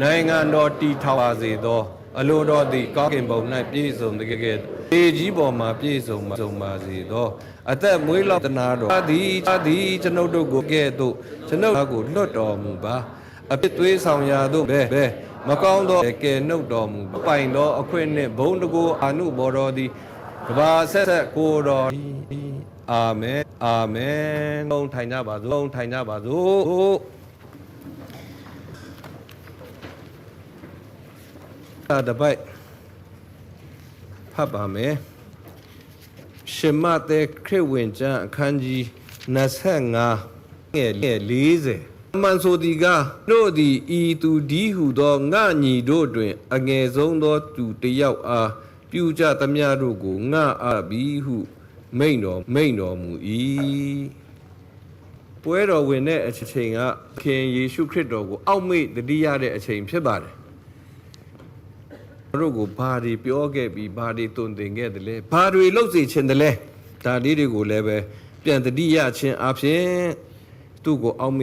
နိုင်ငံတော်တည်ထောင်ပါစေသော အလိုတော်သည်ကောင်းကင်ဘုံ၌ပြည့်စုံတကယ်ဒေကြီးပေါ်မှာပြည့်စုံပါစုံပါစေသောအသက်မွေးလောက်တနာတော်အာသည်အာသည်ကျွန်ုပ်တို့ကိုကဲ့သို့ကျွန်ုပ်ကိုလွတ်တော်မူပါအပြစ်သွေးဆောင်ရာသို့ပဲပဲမကောင်းသောကဲနှုတ်တော်မူပါပိုင်သောအခွင့်နှင့်ဘုံတကူအာနုဘော်တော်သည်ကဘာဆက်ဆက်ကိုတော်အာမင်အာမင်လုံးထိုင်ကြပါစို့လုံးထိုင်ကြပါစို့ အာတပိုက်ဖတ်ပါမယ်ရှင်မသက်ခရစ်ဝင်ကျမ်းအခန်းကြီး25ငယ်40အမှန်ဆိုသည်ကတို့သည်ဤသူဒီဟုသောငါညီတို့တွင် အငယ်ဆုံးသောသူတစ်ယောက်အားပြုကြသမျှတို့ကိုငါအားပြီးဟု မိန်တော်မိန်တော်မူ၏ပွဲတော်ဝင်တဲ့အချိန်ကခင်ယေရှုခရစ်တော်ကိုအောက်မေ့တတိရတဲ့အချိန်ဖြစ်ပါတယ် တို့ကိုဘာတွေပြောခဲ့ပြီးဘာတွေတုန်သင်ခဲ့တယ်လဲဘာတွေလုပ်စေချင်တယ်လဲဒါလေးတွေကိုလည်းပဲပြန်တတိယခြင်းအဖြစ်သူ့ကိုအောက်မေ့